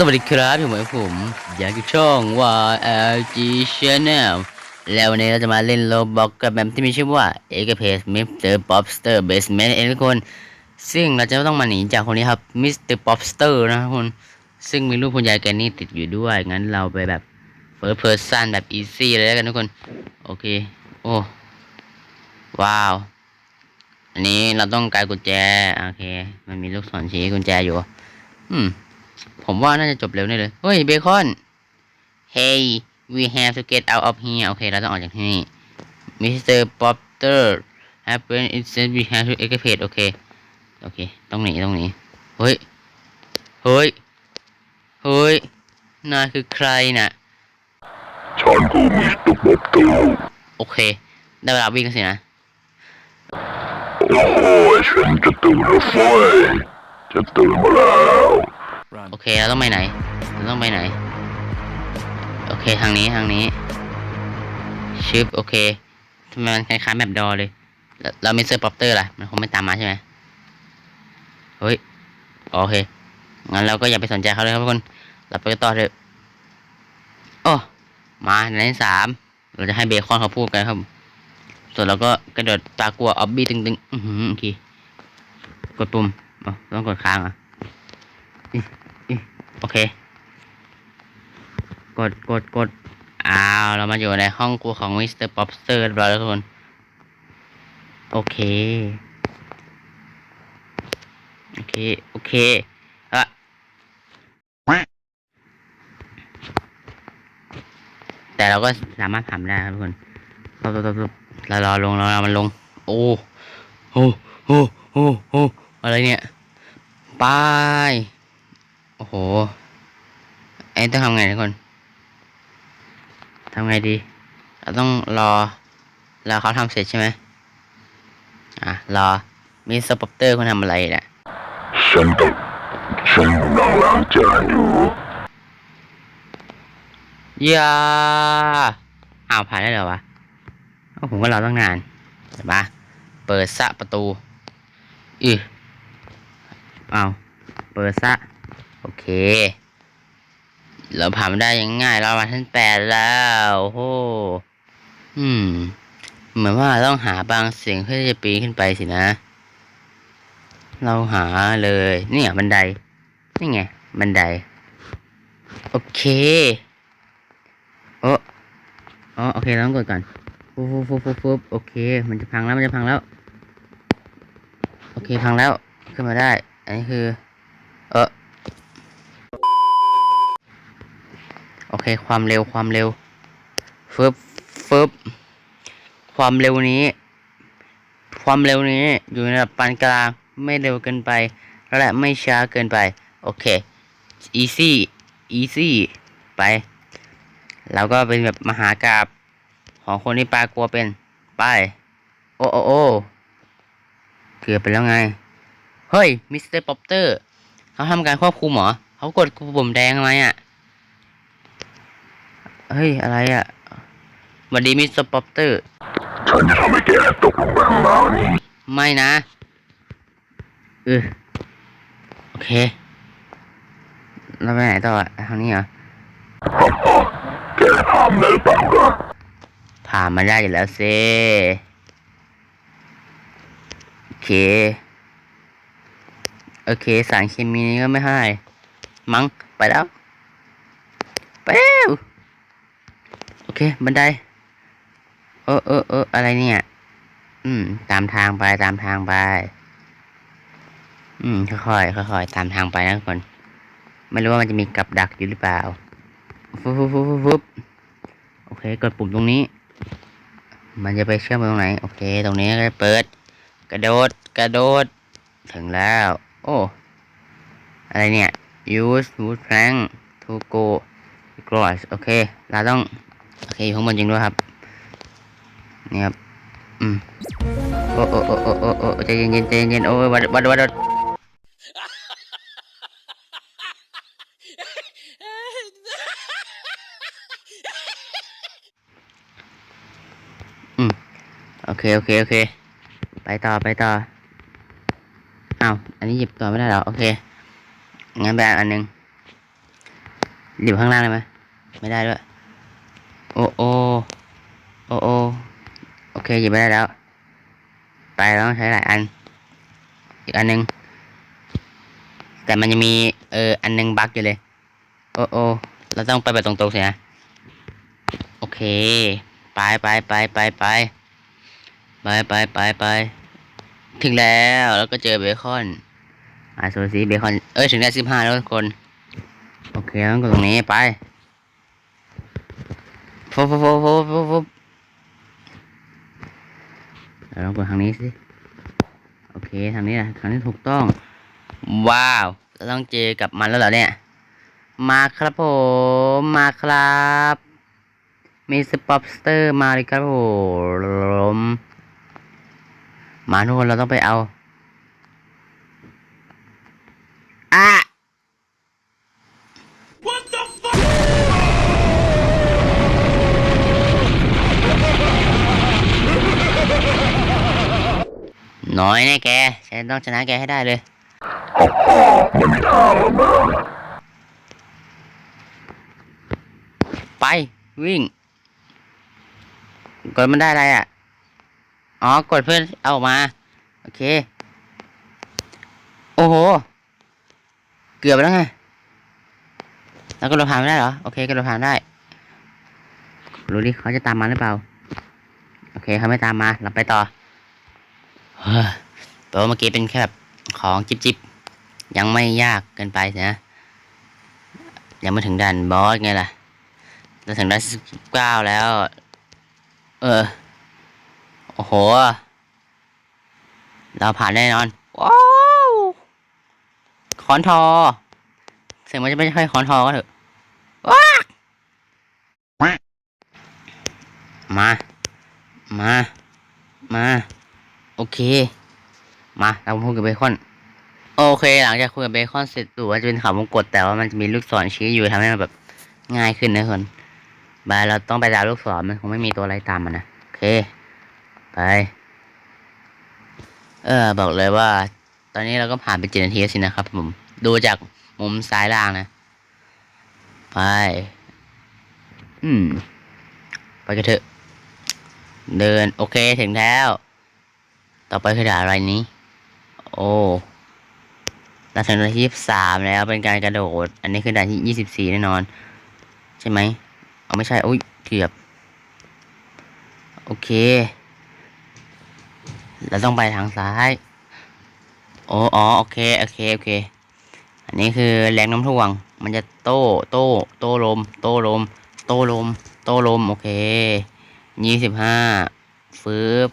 สวัสดีครับผมผม อยากจะช่อง YLG Channel แล้ววันนี้เราจะมาเล่นโลบอกกับแบบที่มีชื่อว่า e g a p a c e Mr. Popster Basement เองทุกคน ซึ่งเราจะต้องมาหนีจากคนนี้ครับ Mr. Popster นะครับคุณซึ่งมีรูปคุณยายแกนี่ติดอยู่ด้วย งั้นเราไปแบบ First Person แบบ Easy เลยแล้วกันทุกคน โอเค โอ้ ว้าว อันนี้เราต้องการกุญแจ โอเค มันมีลูกศรชี้กุญแจอยู่ อืม ผมว่าน่าจะจบเร็วแน่เลย เฮ้ยเบคอน Hey we have to get out of here โอเค เราต้องออกจากที่นี่ Mr. Potter happen instead we have to escape โอเค โอเค ต้องหนีต้องหนี เฮ้ย เฮ้ย เฮ้ย นายคือใครน่ะ ฉันคือมิสเตอร์ป๊อปเตอร์โอเค ได้เวลาวิ่งกันสินะ โอ้โหฉันจะตื่นแล้วเฟยจะตื่นมาแล้ว โอเคเราต้องไปไหนเราต้องไปไหน โอเคทางนี้ทางนี้ชึบโอเคทำไมมันคล้ายๆแบบดอเลย เราไม่เซอร์ป๊อปเตอร์ล่ะ มันคงไม่ตามมาใช่ไหมเฮ้ย โอเค งั้นเราก็อย่าไปสนใจเขาเลยครับทุกคน เราไปต่อเถอะโอ้ มาในที่สาม เราจะให้เบคอนเขาพูดกันครับ ส่วนเราก็กระโดดตากลัวออบบี้ตึงๆ อือหือโอเค กดปุ่มต้องกดค้างอะ โอเค กดกดกดอ้าวเรามาอยู่ในห้องครัวของมิสเตอร์ป๊อปสเตอร์รอแล้วทุกคน โอเค โอเค โอเคอะแต่เราก็สามารถทำได้ครับทุกคนตบตบตบเรารอลงเรารอมันลง โอ้โอ้โอ้โอ้โอ้อะไรเนี่ย ไป โอ้โห ไอ้ต้องทำไงทุกคนทำไงดี เราต้องรอ รอเขาทำเสร็จใช่ไหมอะ รอ มีสปอปเตอร์คุณทำอะไรเนี่ยฉันต้องฉันกำลังล้างจานอยู่อย่าอ้าวผ่านได้เหรอวะเอ้าผมก็รอตั้งนานเห็นปะเปิดซะประตูอืออ้าวเปิดซะ โอเค เราผ่านได้ยังง่าย เรามาชั้นแปดแล้วโอ้โหอืม เหมือนว่าต้องหาบางสิ่งเพื่อที่จะปีนขึ้นไปสินะ เราหาเลยเนี่ยบันได นี่ไงบันได โอเค โอ้อ๋อโอเคเราต้องกดก่อนฟุบฟุบฟุบฟุบฟุบโอเค มันจะพังแล้วมันจะพังแล้ว โอเคพังแล้วขึ้นมาได้ อันนี้คือ เออโอเคความเร็วความเร็วฟึบฟึบความเร็วนี้ ความเร็วนี้อยู่ในระดับปานกลางไม่เร็วเกินไป และไม่ช้าเกินไป โอเค easy easy ไปเราก็เป็นแบบมหากราบของคนที่ปลากลัวเป็น ไป โอ้โอ้โอเกือบไปแล้วไง เฮ้ย มิสเตอร์ป๊อปเตอร์ เขาทำการควบคุมเหรอ เขากดปุ่มแดงทำไมอะ เฮ้ย อะไรอะวัสดีมิสเตอร์ป๊อปเตอร์ ฉันจะทำให้แกตกลงไปข้างล่างนี่ไม่นะเออโอเค เราไปไหนต่ออะทางนี้เหรอ แกทำได้หรือเปล่าล่ะผ่านมาได้อยู่แล้วเซโอเค โอเค สารเคมีนี้ก็ไม่ให้ มั้ง ไปแล้ว ไปแล้ว เค บันได เออเออเอออะไรเนี่ย อืม ตามทางไปตามทางไป อืม ค่อยๆค่อยๆตามทางไปนะทุกคน ไม่รู้ว่ามันจะมีกับดักอยู่หรือเปล่าฟุบฟุบฟุบฟุบฟุบโอเค กดปุ่มตรงนี้ มันจะไปเชื่อมไปตรงไหน โอเค ตรงนี้ก็เปิด กระโดด กระโดด ถึงแล้ว โอ้ อะไรเนี่ย use wood plank to go across โอเค เราต้อง โอเคอยู่ข้างบนจริงด้วยครับ นี่ครับ อืม โอ้โอ้โอ้โอ้โอ้โอ้ใจเย็นๆใจเย็นโอ้ยวัดวัดวัดวัดอืม โอเค โอเค โอเค ไปต่อ ไปต่ออ้าวอันนี้หยิบต่อไม่ได้หรอ โอเค งั้นไปอันหนึ่งหยิบข้างล่างได้ไหมไม่ได้ด้วย โอ้โอโอ้โอโอเคหยิบไม่ได้แล้ว ไปเราต้องใช้หลายอัน อีกอันหนึง แต่มันจะมีเอออันหนึงบั๊กอยู่เลย โอ้โอเราต้องไปแบบตรงๆสินะ โอเค ไปไปไปไปไปไปไปไปไปถึงแล้วแล้วก็เจอเบคอนอ่าโซซีเบคอน เอ้ย ถึงได้สิบห้าแล้วทุกคน โอเคต้องกดตรงนี้ไป บฟบฟบฟบฟบฟุบเดี๋ยวลองกดทางนี้สิ โอเคทางนี้แหละทางนี้ถูกต้อง ว้าวเราต้องเจอกับมันแล้วเหรอเนี่ย มาครับผม มาครับมีสปอปสเตอร์มาเลยครับผม มาทุกคนเราต้องไปเอาอะ น้ อยแน่แกฉันต้องชนะแกให้ได้เลยไปวิ่ง กดมันได้อะไรอะ อ๋อ กดเพื่อนเอามา โอเค โอ้โห เกือบแล้วไง แล้วกระโดดผ่านไม่ได้เหรอ โอเคกระโดดผ่านได้รู้ดิเขาจะตามมาหรือเปล่า โอเคเขาไม่ตามมา เราไปต่อ แปลว่าเมื่อกี้เป็นแค่แบบของจิบจิบๆยังไม่ยากเกินไปนะ ยังไม่ถึงด่านบอสไงล่ะ เราถึงด้สิบเก้าแล้ว เออ โอ้โห เราผ่านแน่นอน ว้าวคอนทอเสียงมันจะไม่ใช่คอนทอก็เถอะว้ามา มา มา โอเค มาเราพูดกับเบคอน โอเค หลังจากคุยกับเบคอนเสร็จดูว่าจะเป็นข่าวงกดแต่ว่ามันจะมีลูกศรชี้อยู่ทำให้มันแบบง่ายขึ้นนะคนบายเราต้องไปดาวลูกศรมันคงไม่มีตัวอะไรตามมันนะโอเค ไป เออ บอกเลยว่า ตอนนี้เราก็ผ่านไปเจ็ดนาทีแล้วสินะครับผมดูจากมุมซ้ายล่างนะ ไป อืม ไปกันเถอะ เดิน โอเคถึงแล้ว ต่อไปคือด่าอะไรนี้ โอ้เราถึงด่านที่ยี่สามแล้วเป็นการกระโดด อันนี้คือด่านที่ยี่สิบสี่แน่นอน ใช่ไหมเอาไม่ใช่อุ้ยเกือบ โอเคเราต้องไปทางซ้ายโอ้อ๋อโอเคโอเคโอเค อันนี้คือแรงน้ำท่วง มันจะโต้โต้โต้ลม โต้ลม โต้ลม โต้ลมโอเคยี่สิบห้าฟืบ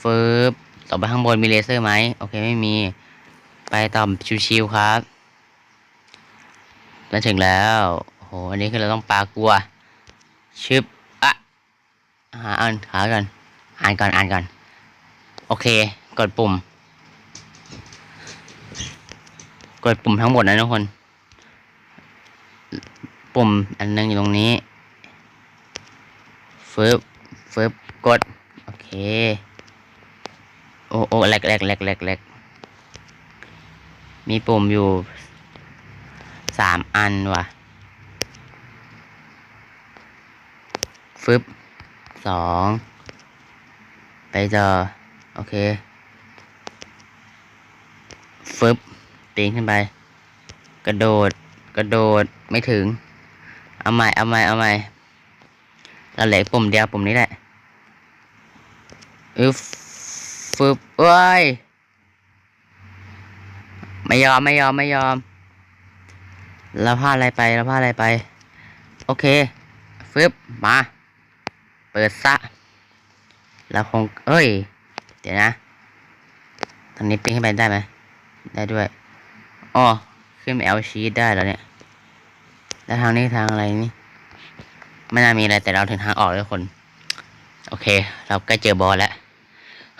ฟืบ ต่อไปข้างบนมีเลเซอร์ไหมโอเคไม่มี ไปต่อชิวๆครับมาถึงแล้วโหอันนี้คือเราต้องปลากลัว ชึบอะหาอ่านขาก่อนอ่านก่อนอ่านก่อน โอเค กดปุ่ม กดปุ่มทั้งหมดนะทุกคน ปุ่มอันหนึงอยู่ตรงนี้ฟึบฟึบกด โอเค โอ้โอ้แหลกแหลกแหลกแหลกแหลกมีปุ่มอยู่สามอันว่ะ ฟึบสองไปจอ โอเค ฟึบปีนขึ้นไป กระโดด กระโดดไม่ถึง เอาใหม่ เอาใหม่ เอาใหม่เราเหลือปุ่มเดียวปุ่มนี้แหละอึฟ ฟึบเอ้ย ไม่ยอมไม่ยอมไม่ยอมเราพลาดอะไรไปเราพลาดอะไรไป โอเคฟึบมา เปิดซะเราคงเอ้ย เดี๋ยวนะทางนี้ปิ้งขึ้นไปได้ไหมได้ด้วยอ๋อขึ้นเอลชีได้แล้วเนี่ยแล้วทางนี้ทางอะไรนี่ไม่น่ามีอะไรแต่เราถึงทางออกแล้วคน โอเค เราใกล้เจอบอสแล้ว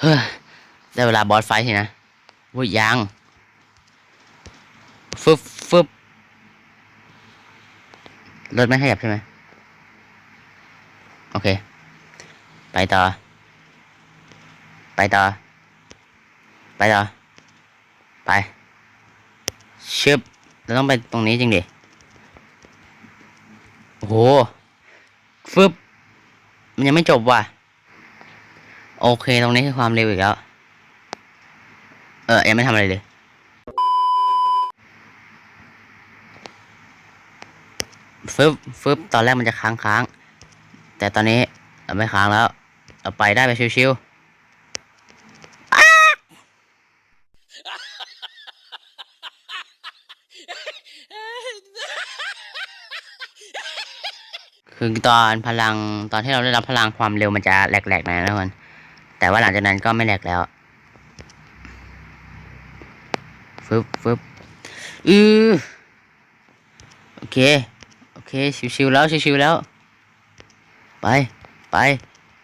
เฮ้ย ได้เวลาบอสไฟท์นะวุ้ยยังฟึบฟึบรถไม่ขยับใช่ไหมโอเค ไปต่อ ไปต่อ ไปต่อ ไป ชึบเราต้องไปตรงนี้จริงดิโหฟึบ มันยังไม่จบว่ะ โอเค ตรงนี้คือความเร็วอีกแล้ว เออยังไม่ทำอะไรเลยฟึบฟึบตอนแรกมันจะค้างค้าง แต่ตอนนี้เราไม่ค้างแล้ว เราไปได้ไปชิวๆ คือตอนพลังตอนที่เราได้รับพลังความเร็วมันจะแหลกๆหน่อยนะทุกคนแต่ว่าหลังจากนั้นก็ไม่แหลกแล้ว ฟึบฟึบอือโอเค โอเค ชิวๆแล้ว ชิวๆแล้ว ไป ไป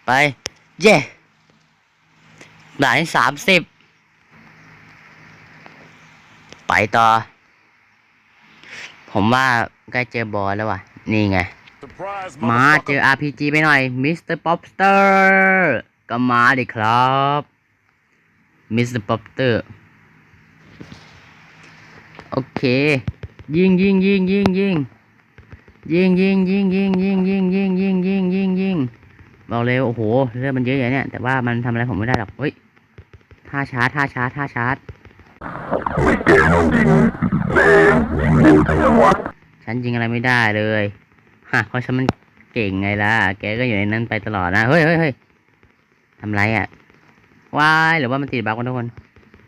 ไป เย่หลายสามสิบ ไปต่อ ผมว่าใกล้เจอบอสแล้วว่ะ นี่ไง มาเจอ RPG ไปหน่อย มิสเตอร์ป๊อปสเตอร์ ก็มาดิครับ มิสเตอร์ป๊อปสเตอร์ โอเค ยิงยิงยิงยิงยิงยิงยิงยิงยิงยิงยิงยิงยิงยิงยิงยิงบอกเลยโอ้โหเลือดมันเยอะอย่างเนี้ยแต่ว่ามันทำอะไรผมไม่ได้หรอกเฮ้ยท่าชาร์จท่าชาร์จท่าชาร์จฉันยิงอะไรไม่ได้เลยฮะเพราะฉันมันเก่งไงล่ะแกก็อยู่ในนั้นไปตลอดนะเฮ้ยเฮ้ยเฮ้ยทำไรอะว้ายหรือว่ามันติดบั๊กวะทุกคน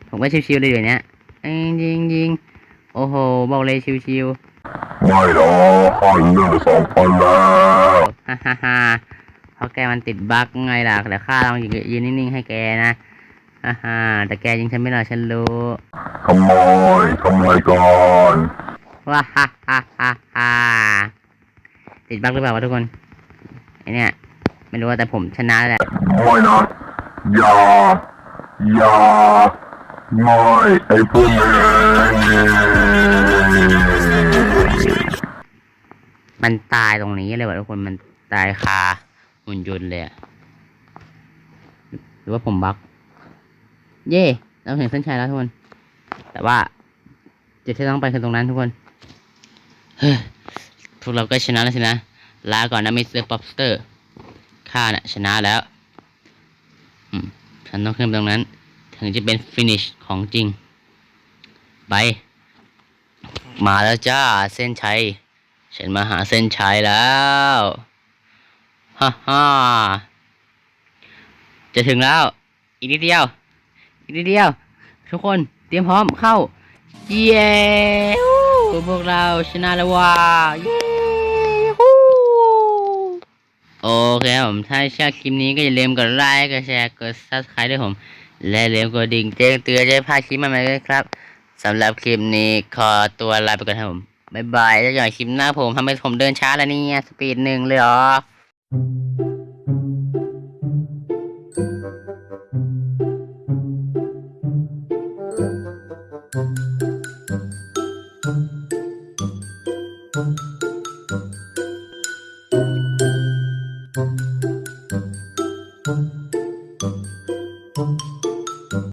ผมก็ชิวๆเลยอยู่เนี้ยยิงยิงยิง โอ้โหบอกเลยชิวๆไม่หรอกข้าอยู่เรื่องสองคนแล้วฮ่าฮ่าฮ่าเพราะแกมันติดบั๊กไงล่ะแต่ข้าลองยืนยืนนิ่งๆให้แกนะฮ่าฮ่าแต่แกยิงฉันไม่หรอกฉันรู้ขโมยทำไรก่อนว่าฮ่าฮ่าฮ่าฮ่าติดบั๊กหรือเปล่าวะทุกคนไอเนี่ยไม่รู้ว่าแต่ผมชนะแหละไม่นะอย่าอย่าไม่ไอ้พวกนี้ มันตายตรงนี้เลยวะทุกคนมันตายคาหุ่นยนต์เลยอะหรือว่าผมบั๊กเย่เราเห็นเส้นชัยแล้วทุกคน แต่ว่าจุดที่ต้องไปคือตรงนั้นทุกคนพวกเราก็ชนะแล้วสินะ ลาก่อนนะมิสเตอร์ป๊อปสเตอร์ข้าน่ะชนะแล้วฉันต้องขึ้นตรงนั้น ถึงจะเป็นฟินิชของจริง ไป มาแล้วจ้าเส้นชัย ฉันมาหาเส้นชัยแล้วฮ่าฮ่าจะถึงแล้ว อีกนิดเดียว อีกนิดเดียว ทุกคนเตรียมพร้อมเข้า เย้พวกเราชนะแล้วว่ะเย้ฮู้โอเคครับผม ถ้าชอบคลิปนี้ก็อย่าลืมกดไลค์กดแชร์กด subscribe ด้วยผม และอย่าลืมกดดิ่งแจ้งเตือนจะได้พลาดคลิปใหม่ๆด้วยครับสำหรับคลิปนี้ขอตัวลาไปก่อนครับผม บายบายแล้วอกันคลิปหน้าผมทำให้ผมเดินช้าแล้วเนี่ย สปีดหนึ่งเลยเหรอ